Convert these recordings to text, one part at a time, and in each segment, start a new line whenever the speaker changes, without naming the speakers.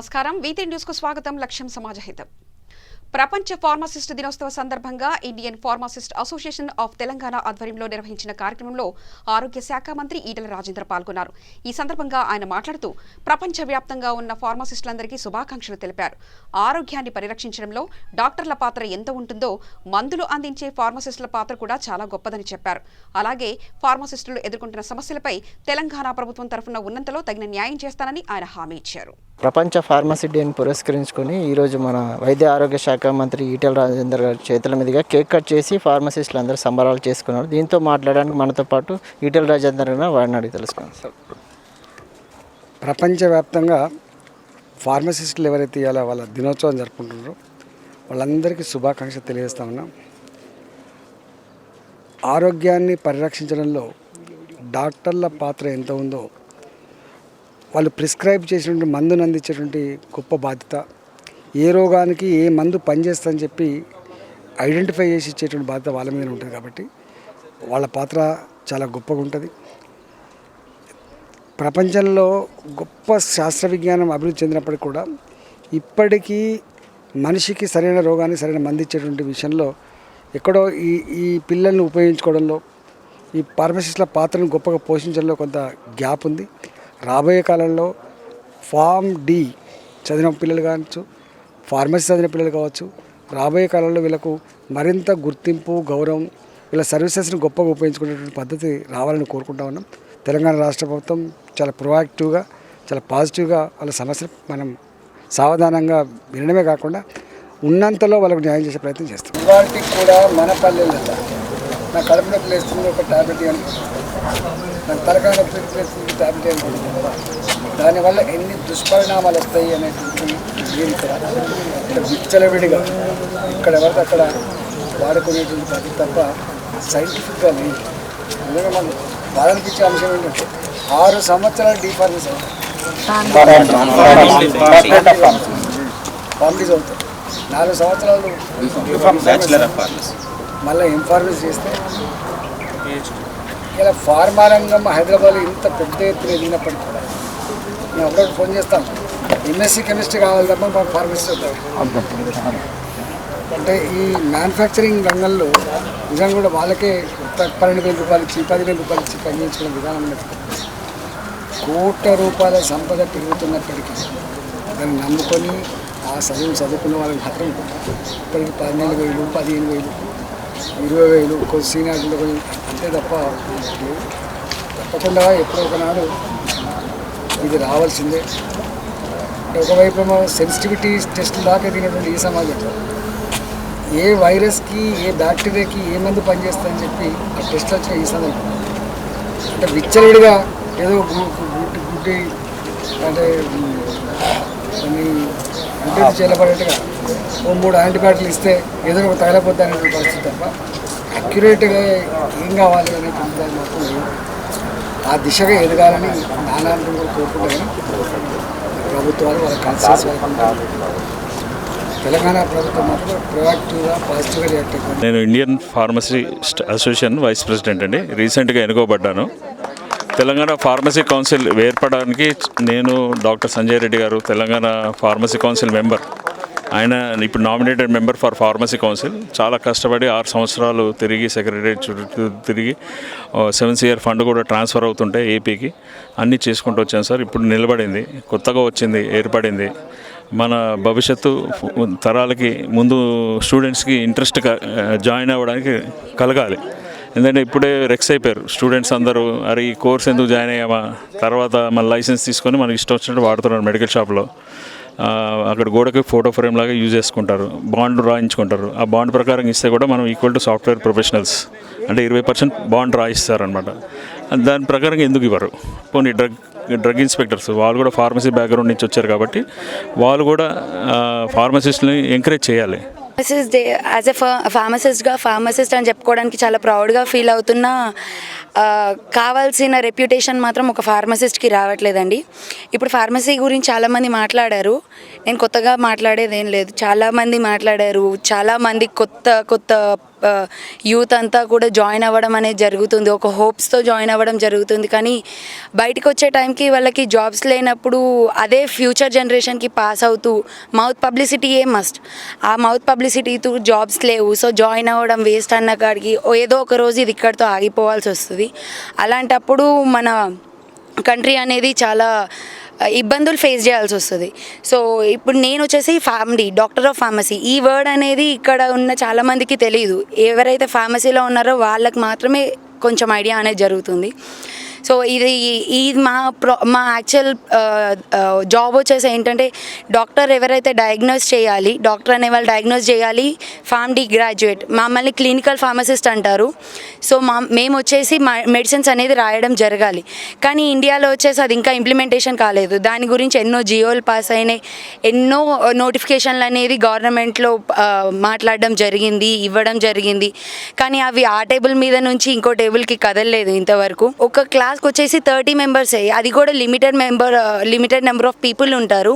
నమస్కారం. వీతి న్యూస్కు స్వాగతం. లక్ష్యం సమాజహితం. ప్రపంచ ఫార్మసిస్ట్ దినోత్సవ సందర్భంగా Indian pharmacist association of Telangana ఆధ్వర్యంలో నిర్వహించిన కార్యక్రమంలో ఆరోగ్య శాఖ మంత్రి ఈటల రాజేంద్ర పాల్గొన్నారు. ఈ సందర్భంగా ఆయన మాట్లాడుతూ ప్రపంచవ్యాప్తంగా ఉన్న ఫార్మసిస్టులందరికీ శుభాకాంక్షలు తెలిపారు. ఆరోగ్యాన్ని పరిరక్షించడంలో డాక్టర్ల పాత్ర ఎంత ఉంటుందో మందులు అందించే ఫార్మసిస్టుల పాత్ర కూడా చాలా గొప్పదని చెప్పారు. అలాగే ఫార్మసిస్టులు ఎదుర్కొంటున్న సమస్యలపై తెలంగాణ ప్రభుత్వం తరఫున ఉన్నంతలో తగిన న్యాయం చేస్తానని ఆయన హామీ ఇచ్చారు.
ప్రపంచ ఫార్మసీ డేని పురస్కరించుకొని ఈరోజు మన వైద్య ఆరోగ్య శాఖ మంత్రి ఈటెల రాజేందర్ గారి చేతుల మీదుగా కేక్ కట్ చేసి ఫార్మసిస్టులు అందరూ సంబరాలు చేసుకున్నారు. దీంతో మాట్లాడడానికి మనతో పాటు ఈటెల రాజేందర్ గారు వాడిని అడిగి తెలుసుకున్నాం సార్
ప్రపంచవ్యాప్తంగా ఫార్మసిస్టులు ఎవరైతే ఇవాళ వాళ్ళ దినోత్సవం జరుపుకుంటున్నారో వాళ్ళందరికీ శుభాకాంక్షలు తెలియజేస్తా ఉన్నాం. ఆరోగ్యాన్ని పరిరక్షించడంలో డాక్టర్ల పాత్ర ఎంత ఉందో వాళ్ళు ప్రిస్క్రైబ్ చేసినటువంటి మందును అందించేటువంటి గొప్ప బాధ్యత. ఏ రోగానికి ఏ మందు పనిచేస్తుందని చెప్పి ఐడెంటిఫై చేసి ఇచ్చేటువంటి బాధ్యత వాళ్ళ మీద ఉంటుంది కాబట్టి వాళ్ళ పాత్ర చాలా గొప్పగా ఉంటుంది. ప్రపంచంలో గొప్ప శాస్త్ర విజ్ఞానం అభివృద్ధి చెందినప్పటికీ కూడా ఇప్పటికీ మనిషికి సరైన రోగాన్ని సరైన మంది ఇచ్చేటువంటి విషయంలో ఎక్కడో ఈ ఈ పిల్లల్ని ఉపయోగించుకోవడంలో ఈ ఫార్మసిస్ట్ల పాత్రను గొప్పగా పోషించడంలో కొంత గ్యాప్ ఉంది. రాబోయే కాలంలో ఫామ్ డి చదివిన పిల్లలు కావచ్చు ఫార్మసీ చదివిన పిల్లలు కావచ్చు రాబోయే కాలంలో వీళ్ళకు మరింత గుర్తింపు గౌరవం వీళ్ళ సర్వీసెస్ని గొప్పగా ఉపయోగించుకునేటువంటి పద్ధతి రావాలని కోరుకుంటా ఉన్నాం. తెలంగాణ రాష్ట్ర ప్రభుత్వం చాలా ప్రొయాక్టివ్గా చాలా పాజిటివ్గా వాళ్ళ సమస్యలు మనం సావధానంగా వినడమే కాకుండా ఉన్నంతలో వాళ్ళకు న్యాయం చేసే ప్రయత్నం చేస్తాం. ఇవాటికి కూడా మన పల్లెల్లో నా కడుపు నొప్పి ఒక ట్యాబ్లెట్ అని నాకు తలకాయ నొప్పి దానివల్ల ఎన్ని దుష్పరిణామాలు వస్తాయి అనేటువంటి మీరు ఇక్కడ ఇక్కడ విచ్చలవిడిగా ఇక్కడ ఎవరితో అక్కడ వాడుకునేటువంటి పద్ధతి తప్ప సైంటిఫిక్గా లేదు. ఎందుకంటే మనం బాధ అనిపించే అంశం ఏంటంటే ఆరు సంవత్సరాలు డీఫార్మసీ ఫార్మసీ చదువుతారు నాలుగు సంవత్సరాలు మళ్ళీ ఎంఫార్మసీ చేస్తే ఇలా ఫార్మా రంగం హైదరాబాద్ ఇంత పెద్ద ఎత్తున ఎదిగినప్పటికీ కూడా నేను అప్పుడప్పుడు ఫోన్ చేస్తాను. ఎంఎస్సీ కెమిస్ట్రీ కావాలి తప్ప మాకు ఫార్మసీ అంటే ఈ మ్యానుఫ్యాక్చరింగ్ రంగంలో నిజంగా కూడా వాళ్ళకే పన్నెండు వేల రూపాయలు ఇచ్చి పదివేల రూపాయలు ఇచ్చి పనిచేయించుకునే విధానం కోట్ల రూపాయల సంపద పెరుగుతున్నప్పటికీ దాన్ని నమ్ముకొని ఆ చదువు చదువుకున్న వాళ్ళకి మాత్రం ఇప్పటికి పన్నెండు వేలు పదిహేను వేలు ఇరవై వేలు కొంచెం సీనియార్లు కొంచెం అంతే తప్ప తప్పకుండా ఎప్పుడో ఒకనాడు ఇది రావాల్సిందే. ఒకవైపు ఏమో సెన్సిటివిటీ టెస్ట్ దాకా ఎదిగినటువంటి ఈ సమాజంలో ఏ వైరస్కి ఏ బ్యాక్టీరియాకి ఏ మందు పనిచేస్తుందని చెప్పి ఆ టెస్ట్ వచ్చిన ఈ సందర్భం అంటే విచ్చలవిడిగా ఏదో గుడ్డి అంటే కొన్ని గుడ్డి చేయబడేట్టుగా ఓ మూడు యాంటీబయాటిక్లు ఇస్తే ఏదో ఒక తగలపోద్ది అనే పరిస్థితి తప్ప అక్యురేట్గా ఏం కావాలి అనే దాన్ని మాత్రం ఆ దిశగా ఎదగాలని నానాంతం కూడా కోరుకుంటాను ప్రభుత్వాలు వాళ్ళ కాన్షియస్ తెలంగాణ ప్రభుత్వం మాత్రం ప్రొయాక్టివ్గా పాజిటివ్గా రియాక్ట్
నేను Indian pharmacy association vice president అండి. రీసెంట్గా ఎన్నుకోబడ్డాను. తెలంగాణ ఫార్మసీ కౌన్సిల్ ఏర్పడడానికి నేను డాక్టర్ సంజయ్ రెడ్డి గారు తెలంగాణ ఫార్మసీ కౌన్సిల్ మెంబర్. ఆయన ఇప్పుడు nominated member for pharmacy council. చాలా కష్టపడి ఆరు సంవత్సరాలు తిరిగి సెక్రటరీ చుట్టూ తిరిగి సెవెన్స్ ఇయర్ ఫండ్ కూడా ట్రాన్స్ఫర్ అవుతుంటే ఏపీకి అన్నీ చేసుకుంటూ వచ్చాను సార్. ఇప్పుడు నిలబడింది కొత్తగా వచ్చింది ఏర్పడింది. మన భవిష్యత్తు తరాలకి ముందు స్టూడెంట్స్కి ఇంట్రెస్ట్ జాయిన్ అవ్వడానికి కలగాలి. ఎందుకంటే ఇప్పుడే రెక్స్ అయిపోయారు. స్టూడెంట్స్ అందరూ అరే ఈ కోర్స్ ఎందుకు జాయిన్ అయ్యామా తర్వాత మన లైసెన్స్ తీసుకొని మనకి ఇష్టం వచ్చినట్టు వాడుతున్నారు మెడికల్ షాప్లో. అక్కడ గోడకి ఫోటో ఫ్రేమ్ లాగా యూజ్ చేసుకుంటారు. బాండ్ రాయించుకుంటారు. ఆ బాండ్ ప్రకారం ఇస్తే కూడా మనం ఈక్వల్ టు సాఫ్ట్వేర్ ప్రొఫెషనల్స్ అంటే ఇరవై పర్సెంట్ బాండ్ రాయిస్తారనమాట దాని ప్రకారం ఎందుకు ఇవ్వరు? కొన్ని డ్రగ్ డ్రగ్ ఇన్స్పెక్టర్స్ వాళ్ళు కూడా ఫార్మసీ బ్యాక్గ్రౌండ్ నుంచి వచ్చారు కాబట్టి వాళ్ళు కూడా ఫార్మసిస్ట్ని ఎంకరేజ్ చేయాలి.
ఫార్మసిస్ట్ డే యాజ్ ఎ ఫార్మసిస్ట్గా ఫార్మసిస్ట్ అని చెప్పుకోవడానికి చాలా ప్రౌడ్గా ఫీల్ అవుతున్నా కావాల్సిన రెప్యుటేషన్ మాత్రం ఒక ఫార్మసిస్ట్కి రావట్లేదండి. ఇప్పుడు ఫార్మసీ గురించి చాలామంది మాట్లాడారు. నేను కొత్తగా మాట్లాడేది ఏం లేదు చాలామంది మాట్లాడారు. చాలామంది కొత్త కొత్త యూత్ అంతా కూడా జాయిన్ అవ్వడం అనేది జరుగుతుంది. ఒక హోప్స్తో జాయిన్ అవ్వడం జరుగుతుంది. కానీ బయటకు వచ్చే టైంకి వాళ్ళకి జాబ్స్ లేనప్పుడు అదే ఫ్యూచర్ జనరేషన్కి పాస్ అవుతూ మౌత్ పబ్లిసిటీ ఏ మస్ట్ ఆ మౌత్ పబ్లిసిటీతో జాబ్స్ లేవు. సో జాయిన్ అవ్వడం వేస్ట్ అన్న కాడికి ఓ ఏదో ఒక రోజు ఇది ఇక్కడితో ఆగిపోవాల్సి వస్తుంది. అలాంటప్పుడు మన కంట్రీ అనేది చాలా ఇబ్బందులు ఫేస్ చేయాల్సి వస్తుంది. సో ఇప్పుడు నేను వచ్చేసి ఫ్యామిలీ డాక్టర్ ఆఫ్ ఫార్మసీ ఈ వర్డ్ అనేది ఇక్కడ ఉన్న చాలామందికి తెలియదు ఎవరైతే ఫార్మసీలో ఉన్నారో వాళ్ళకి మాత్రమే కొంచెం ఐడియా అనేది జరుగుతుంది. సో ఇది ఈ మా ప్రో మా యాక్చువల్ జాబ్ uh, uh, వచ్చేసి ఏంటంటే డాక్టర్ ఎవరైతే డయాగ్నోస్ చేయాలి డాక్టర్ అనే వాళ్ళు డయాగ్నోస్ చేయాలి ఫామ్ డి గ్రాడ్యుయేట్ మమ్మల్ని క్లినికల్ ఫార్మసిస్ట్ అంటారు. సో మా మేము వచ్చేసి మెడిసిన్స్ అనేది రాయడం జరగాలి. కానీ ఇండియాలో వచ్చేసి అది ఇంకా ఇంప్లిమెంటేషన్ కాలేదు. దాని గురించి ఎన్నో జియోలు పాస్ అయినాయి. ఎన్నో నోటిఫికేషన్లు అనేది గవర్నమెంట్లో uh, మాట్లాడడం జరిగింది ఇవ్వడం జరిగింది. కానీ అవి ఆ టేబుల్ మీద నుంచి ఇంకో టేబుల్కి కదలలేదు ఇంతవరకు. ఒక క్లాస్ క్లాస్కి వచ్చేసి థర్టీ మెంబర్సే. అది కూడా limited member limited number of people ఉంటారు.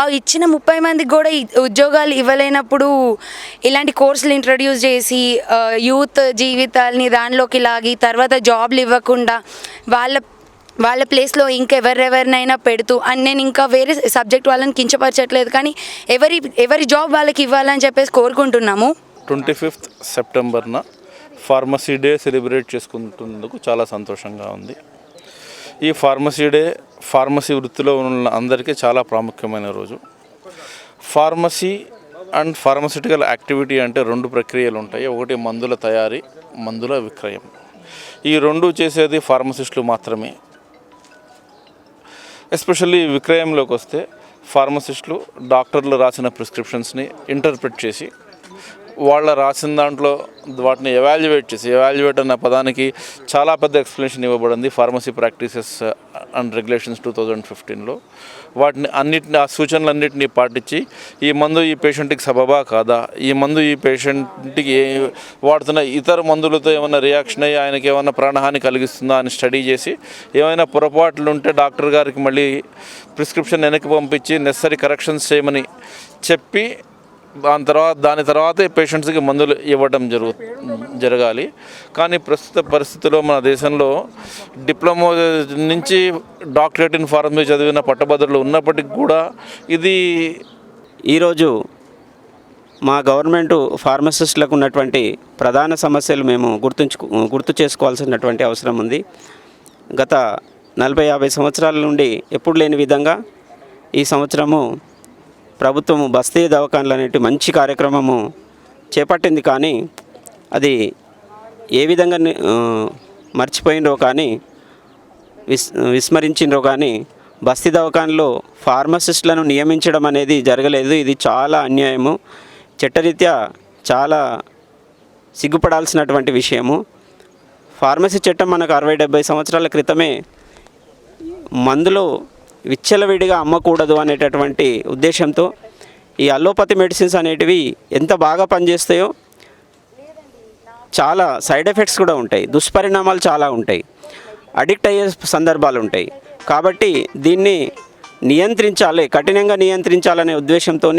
ఆ ఇచ్చిన ముప్పై మందికి కూడా ఉద్యోగాలు ఇవ్వలేనప్పుడు ఇలాంటి కోర్సులు ఇంట్రడ్యూస్ చేసి యూత్ జీవితాల్ని దానిలోకి లాగి తర్వాత జాబ్లు ఇవ్వకుండా వాళ్ళ వాళ్ళ ప్లేస్లో ఇంకెవరెవరినైనా పెడుతూ అని నేను ఇంకా వేరే సబ్జెక్ట్ వాళ్ళని కించపరచట్లేదు కానీ ఎవరి ఎవరి జాబ్ వాళ్ళకి ఇవ్వాలని చెప్పేసి కోరుకుంటున్నాము.
ట్వంటీ ఫిఫ్త్ సెప్టెంబర్న ఫార్మసీ డే సెలబ్రేట్ చేసుకుంటున్నందుకు చాలా సంతోషంగా ఉంది. ఈ ఫార్మసీ డే ఫార్మసీ వృత్తిలో ఉన్న అందరికీ చాలా ప్రాముఖ్యమైన రోజు. ఫార్మసీ అండ్ ఫార్మసిటికల్ యాక్టివిటీ అంటే రెండు ప్రక్రియలు ఉంటాయి. ఒకటి మందుల తయారీ మందుల విక్రయం. ఈ రెండు చేసేది ఫార్మసిస్టులు మాత్రమే. ఎస్పెషల్లీ విక్రయంలోకి వస్తే ఫార్మసిస్టులు డాక్టర్లు రాసిన ప్రిస్క్రిప్షన్స్ని ఇంటర్ప్రిట్ చేసి వాళ్ళ రాసిన దాంట్లో వాటిని ఎవాల్యుయేట్ చేసి ఎవాల్యుయేట్ అన్న పదానికి చాలా పెద్ద ఎక్స్ప్లెనేషన్ ఇవ్వబడింది pharmacy practices and regulations two thousand ఫిఫ్టీన్లో వాటిని అన్నిటిని ఆ సూచనలన్నింటినీ పాటించి ఈ మందు ఈ పేషెంట్కి సబబా కాదా ఈ మందు ఈ పేషెంట్కి వాడుతున్న ఇతర మందులతో ఏమైనా రియాక్షన్ అయ్యి ఆయనకి ఏమైనా ప్రాణహాని కలిగిస్తుందా అని స్టడీ చేసి ఏమైనా పొరపాట్లు ఉంటే డాక్టర్ గారికి మళ్ళీ ప్రిస్క్రిప్షన్ వెనక్కి పంపించి నెసరీ కరెక్షన్స్ చేయమని చెప్పి దాని తర్వాత దాని తర్వాతే పేషెంట్స్కి మందులు ఇవ్వడం జరుగు జరగాలి. కానీ ప్రస్తుత పరిస్థితిలో మన దేశంలో డిప్లొమా నుంచి డాక్టరేట్ ఇన్ ఫార్మసీ చదివిన పట్టభద్రులు ఉన్నప్పటికీ కూడా ఇది
ఈరోజు మా గవర్నమెంట్ ఫార్మసిస్టులకు ఉన్నటువంటి ప్రధాన సమస్యలు మేము గుర్తుంచు గుర్తు చేసుకోవాల్సినటువంటి అవసరం ఉంది. గత నలభై యాభై సంవత్సరాల నుండి ఎప్పుడు లేని విధంగా ఈ సంవత్సరము ప్రభుత్వము బస్తీ దవాఖాన్లు అనేటి మంచి కార్యక్రమము చేపట్టింది కానీ అది ఏ విధంగా ని- మర్చిపోయినరో కానీ విస్ విస్మరించినరో కానీ బస్తీ దవాఖానలో ఫార్మసిస్టులను నియమించడం అనేది జరగలేదు. ఇది చాలా అన్యాయము. చట్టరీత్యా చాలా సిగ్గుపడాల్సినటువంటి విషయము. ఫార్మసీ చట్టం మనకు అరవై డెబ్బై సంవత్సరాల క్రితమే మందులో విచ్చలవిడిగా అమ్మకూడదు అనేటటువంటి ఉద్దేశంతో ఈ అల్లోపతి మెడిసిన్స్ అనేటివి ఎంత బాగా పనిచేస్తాయో చాలా సైడ్ ఎఫెక్ట్స్ కూడా ఉంటాయి. దుష్పరిణామాలు చాలా ఉంటాయి. అడిక్ట్ అయ్యే సందర్భాలు ఉంటాయి. కాబట్టి దీన్ని నియంత్రించాలి కఠినంగా నియంత్రించాలనే ఉద్దేశంతో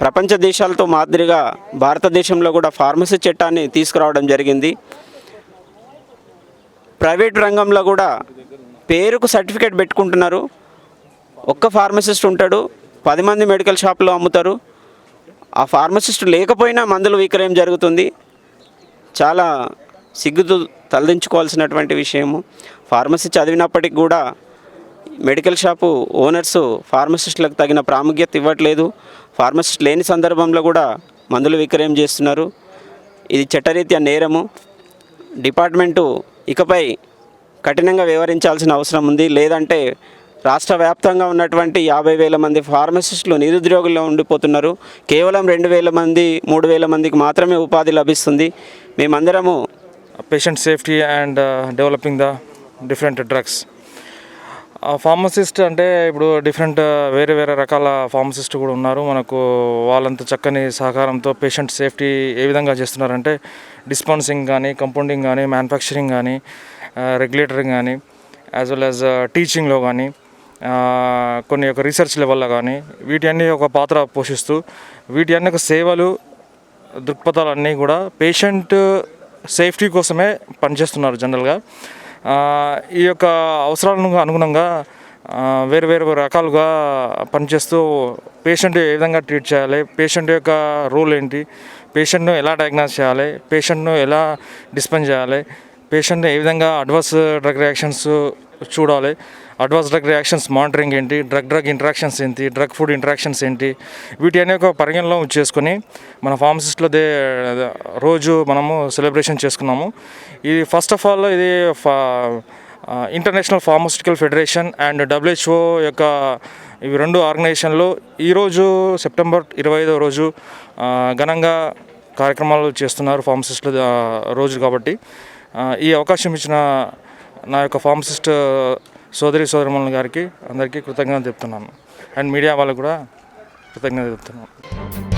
ప్రపంచ దేశాలతో మాదిరిగా భారతదేశంలో కూడా ఫార్మసీ చట్టాన్ని తీసుకురావడం జరిగింది. ప్రైవేట్ రంగంలో కూడా పేరుకు సర్టిఫికేట్ పెట్టుకుంటున్నారు. ఒక్క ఫార్మసిస్ట్ ఉంటాడు పది మంది మెడికల్ షాప్లో అమ్ముతారు. ఆ ఫార్మసిస్ట్ లేకపోయినా మందులు విక్రయం జరుగుతుంది. చాలా సిగ్గుతూ తలదించుకోవాల్సినటువంటి విషయము. ఫార్మసీ చదివినప్పటికి కూడా మెడికల్ షాపు ఓనర్స్ ఫార్మసిస్టులకు తగిన ప్రాముఖ్యత ఇవ్వట్లేదు. ఫార్మసిస్ట్ లేని సందర్భంలో కూడా మందులు విక్రయం చేస్తున్నారు. ఇది చట్టరీత్యా నేరము. డిపార్ట్మెంటు ఇకపై కఠినంగా వ్యవహరించాల్సిన అవసరం ఉంది. లేదంటే రాష్ట్ర వ్యాప్తంగా ఉన్నటువంటి యాభై వేల మంది ఫార్మసిస్టులు నిరుద్యోగుల్లో ఉండిపోతున్నారు. కేవలం రెండు వేల మంది మూడు వేల మందికి మాత్రమే ఉపాధి లభిస్తుంది. మేమందరము
patient safety and developing the different drugs pharmacist అంటే ఇప్పుడు డిఫరెంట్ uh, వేరే వేరే రకాల ఫార్మసిస్ట్ కూడా ఉన్నారు. మనకు వాళ్ళంత చక్కని సహకారంతో పేషెంట్ సేఫ్టీ ఏ విధంగా చేస్తున్నారంటే డిస్పాన్సింగ్ కానీ కంపౌండింగ్ కానీ మ్యానుఫ్యాక్చరింగ్ కానీ రెగ్యులేటరింగ్ కానీ యాజ్ వెల్ యాజ్ టీచింగ్లో కానీ కొన్ని యొక్క రీసెర్చ్ లెవెల్లో కానీ వీటి అన్ని ఒక పాత్ర పోషిస్తూ వీటి అన్ని సేవలు దృక్పథాలన్నీ కూడా పేషెంట్ సేఫ్టీ కోసమే పనిచేస్తున్నారు జనరల్గా ఈ యొక్క అవసరాలకు అనుగుణంగా వేరు వేరు రకాలుగా పనిచేస్తూ పేషెంట్ ఏ విధంగా ట్రీట్ చేయాలి పేషెంట్ యొక్క రోల్ ఏంటి పేషెంట్ను ఎలా డయాగ్నోస్ చేయాలి పేషెంట్ను ఎలా డిస్పెన్స్ చేయాలి పేషెంట్ ఏ విధంగా అడ్వర్స్ డ్రగ్ రియాక్షన్స్ చూడాలి అడ్వాన్స్ డ్రగ్ రియాక్షన్స్ మానిటరింగ్ ఏంటి డ్రగ్ డ్రగ్ ఇంటరాక్షన్స్ ఏంటి డ్రగ్ ఫుడ్ ఇంటరాక్షన్స్ ఏంటి వీటి అనే ఒక పరిగణలో చేసుకొని మన ఫార్మసిస్ట్లో దే రోజు మనము సెలబ్రేషన్ చేసుకున్నాము. ఇది ఫస్ట్ ఆఫ్ ఆల్ ఇది international pharmaceutical federation and WHO యొక్క ఇవి రెండు ఆర్గనైజేషన్లో ఈరోజు సెప్టెంబర్ ఇరవై ఐదో రోజు ఘనంగా కార్యక్రమాలు చేస్తున్నారు ఫార్మసిస్టుల రోజు కాబట్టి. ఈ అవకాశం ఇచ్చిన నా యొక్క ఫార్మసిస్ట్ సోదరి సోదరిమణుల గారికి అందరికీ కృతజ్ఞత చెప్తున్నాను. అండ్ మీడియా వాళ్ళకు కూడా కృతజ్ఞత చెప్తున్నాను.